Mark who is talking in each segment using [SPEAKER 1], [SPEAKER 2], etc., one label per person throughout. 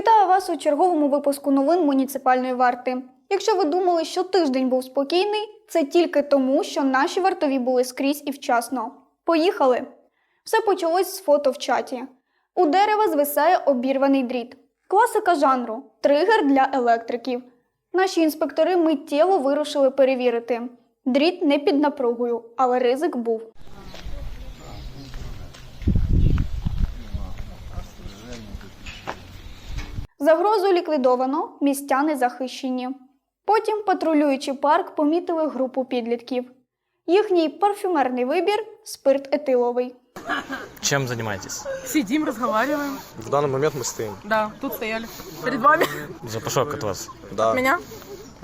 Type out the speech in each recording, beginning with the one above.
[SPEAKER 1] Вітаю вас у черговому випуску новин муніципальної варти. Якщо ви думали, що тиждень був спокійний, це тільки тому, що наші вартові були скрізь і вчасно. Поїхали! Все почалось з фото в чаті. У дерева звисає обірваний дріт. Класика жанру тригер для електриків. Наші інспектори миттєво вирушили перевірити. Дріт не під напругою, але ризик був. Загрозу ліквідовано, містяни захищені. Потім, патрулюючи парк, помітили групу підлітків. Їхній парфюмерний вибір спирт етиловий.
[SPEAKER 2] Чем занимаетесь?
[SPEAKER 3] Сидим, разговариваем.
[SPEAKER 4] В данный момент мы стоим.
[SPEAKER 3] Да, тут стояли. Перед вами.
[SPEAKER 2] Запашок от вас.
[SPEAKER 4] Да.
[SPEAKER 3] Меня?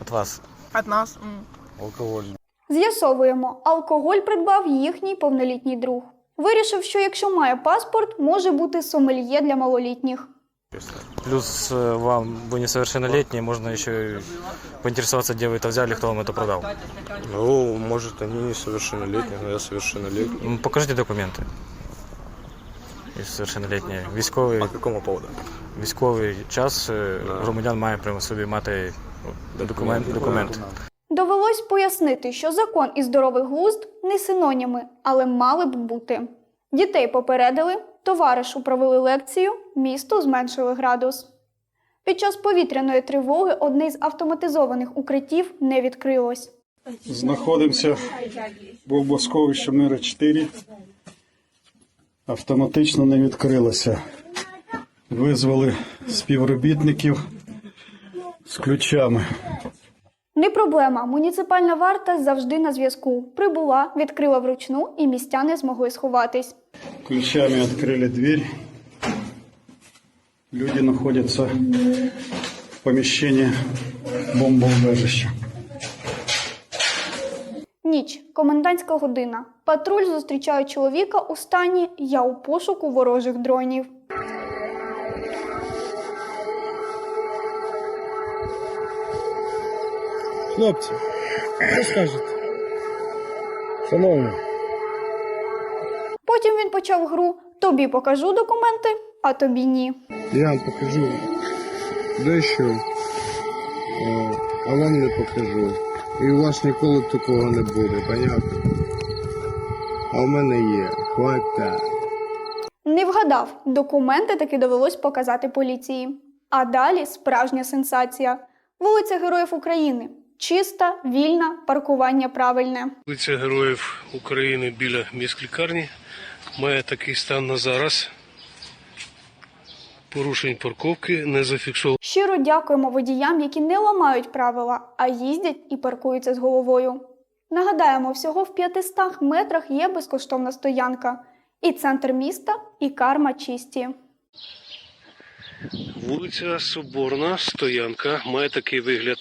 [SPEAKER 2] От вас.
[SPEAKER 3] От нас. М.
[SPEAKER 4] Алкоголь.
[SPEAKER 1] З'ясовуємо, алкоголь придбав їхній повнолітній друг. Вирішив, що якщо має паспорт, може бути сомельє для малолітніх.
[SPEAKER 2] Плюс э, вам, вы несовершеннолетние, можно еще и поинтересоваться, где вы это взяли, кто вам это продал.
[SPEAKER 4] Ну, может, они несовершеннолетние, но я совершеннолетний.
[SPEAKER 2] М, Покажите документы. Если совершеннолетні. Військовий,
[SPEAKER 4] По какому поводу?
[SPEAKER 2] військовий час е, громадян має при собі мати ну, документ, документ.
[SPEAKER 1] Довелось пояснити, що закон і здоровий глузд не синоніми, але мали б бути. Дітей попередили, товаришу провели лекцію, місто зменшили градус. Під час повітряної тривоги одне з автоматизованих укриттів не відкрилось.
[SPEAKER 5] Знаходимося в бомбосховищі мира 4. Автоматично не відкрилося. Визвали співробітників з ключами.
[SPEAKER 1] Не проблема. Муніципальна варта завжди на зв'язку. Прибула, відкрила вручну, і містяни змогли сховатись.
[SPEAKER 5] Ключами відкрили двері. Люди знаходяться в поміщенні бомбоубежища.
[SPEAKER 1] Ніч, комендантська година. Патруль зустрічає чоловіка у стані Я у пошуку ворожих дронів.
[SPEAKER 6] Хлопці, що скажете? Шановні,
[SPEAKER 1] Потім він почав гру Тобі покажу документи, а тобі ні.
[SPEAKER 6] я вам покажу дещо, е, а вам не покажу. І у вас ніколи такого не буде, понятно? А в мене є. Хватить.
[SPEAKER 1] Не вгадав, документи таки довелось показати поліції. А далі справжня сенсація. Вулиця Героїв України. Чиста, вільна, паркування правильне.
[SPEAKER 7] Вулиця Героїв України біля міськлікарні має такий стан на зараз. Порушень парковки не зафіксовано.
[SPEAKER 1] Щиро дякуємо водіям, які не ламають правила, а їздять і паркуються з головою. Нагадаємо, всього в 500 метрах є безкоштовна стоянка. І центр міста, і карма чисті.
[SPEAKER 7] Вулиця Соборна, стоянка, має такий вигляд.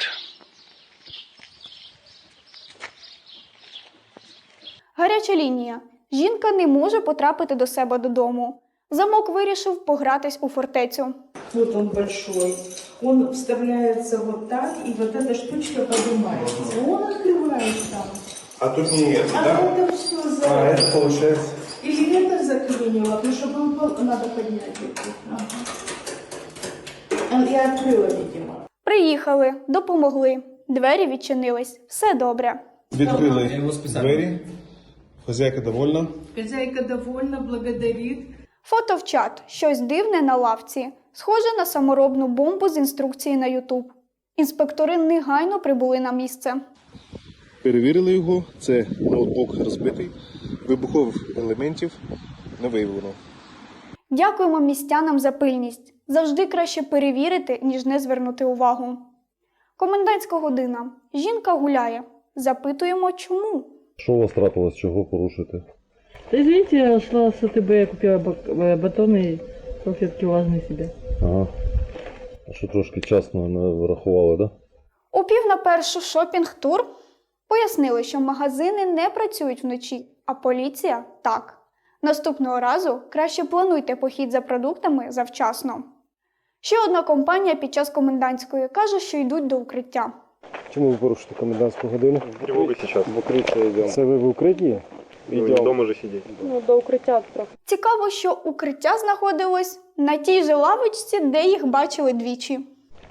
[SPEAKER 1] Гаряча лінія. Жінка не може потрапити до себе додому. Замок вирішив погратись у фортецю.
[SPEAKER 8] Вот он большой. Он вставляется вот так, и вот эта штучка поднимается. Он открывает там.
[SPEAKER 4] А тут не это,
[SPEAKER 8] А это все за...
[SPEAKER 4] получается...
[SPEAKER 8] Или это заклинило, потому что был, был- надо поднять. его. Ага. А Я открыла, видимо.
[SPEAKER 1] Приїхали, допомогли. Двері відчинились. Все добре.
[SPEAKER 5] Відкрили двері. Хазяйка довольна.
[SPEAKER 8] Хозяйка довольна, благодарит.
[SPEAKER 1] Фото в чат. Щось дивне на лавці. Схоже на саморобну бомбу з інструкції на Ютуб. Інспектори негайно прибули на місце.
[SPEAKER 4] Перевірили його. Це ноутбук розбитий. Вибухових елементів не виявлено.
[SPEAKER 1] Дякуємо містянам за пильність. Завжди краще перевірити, ніж не звернути увагу. Комендантська година. Жінка гуляє. Запитуємо, чому.
[SPEAKER 9] Що у вас трапилось, чого порушити?
[SPEAKER 10] Да извините, я шла с АТБ, я купила бак- э, батон и салфетки влажные себе.
[SPEAKER 9] Ага. А що трошки часно не врахували, да?
[SPEAKER 1] У пів на першу шопінг-тур пояснили, що магазини не працюють вночі, а поліція так. Наступного разу краще плануйте похід за продуктами завчасно. Ще одна компанія під час комендантської каже, що йдуть до укриття.
[SPEAKER 6] Чому ви порушите комендантську годину? В укриття йдемо. Це ви в укритті? Йдемо. Дома же сидіти.
[SPEAKER 1] Цікаво, що укриття знаходилось на тій же лавочці, де їх бачили двічі.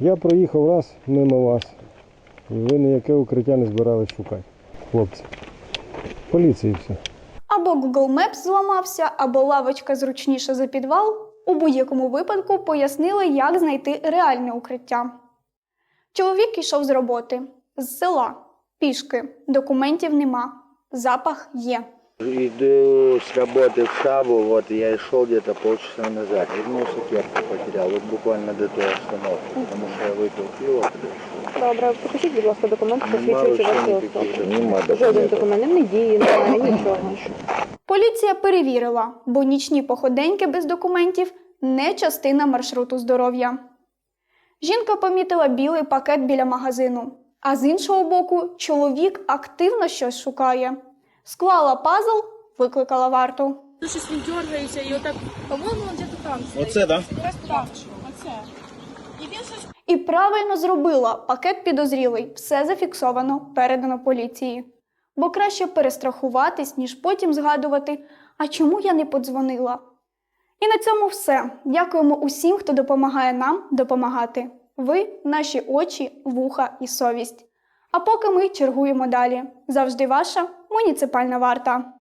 [SPEAKER 6] Я проїхав раз мимо вас. І ви ніяке укриття не збирались шукати. Хлопці. Поліції все.
[SPEAKER 1] Або Google Maps зламався, або лавочка зручніша за підвал. У будь-якому випадку пояснили, як знайти реальне укриття. Чоловік ішов з роботи, з села, пішки, документів нема, запах є.
[SPEAKER 11] Иду с работы в Шабу, вот я и шел где-то полчаса назад. Вернулся, кепку потерял, вот буквально до той остановки, потому что я выпил пиво, подошел.
[SPEAKER 10] Добре, покажіть, будь ласка, документи,
[SPEAKER 11] Нема вообще никаких, нема
[SPEAKER 10] Жоден
[SPEAKER 11] документов.
[SPEAKER 10] документ не діє, немає нічого.
[SPEAKER 1] Поліція перевірила, бо нічні походеньки без документів не частина маршруту здоров'я. Жінка помітила білий пакет біля магазину, а з іншого боку, чоловік активно щось шукає. Склала пазл, викликала варту.
[SPEAKER 3] Щось він дергається і отак, по-моєму, він десь там.
[SPEAKER 5] Оце, да?
[SPEAKER 3] Так, оце. І він щось
[SPEAKER 1] І правильно зробила пакет підозрілий, все зафіксовано, передано поліції. Бо краще перестрахуватись, ніж потім згадувати, а чому я не подзвонила. І на цьому все. Дякуємо усім, хто допомагає нам допомагати. Ви наші очі, вуха і совість. А поки ми чергуємо далі. Завжди ваша муніципальна варта.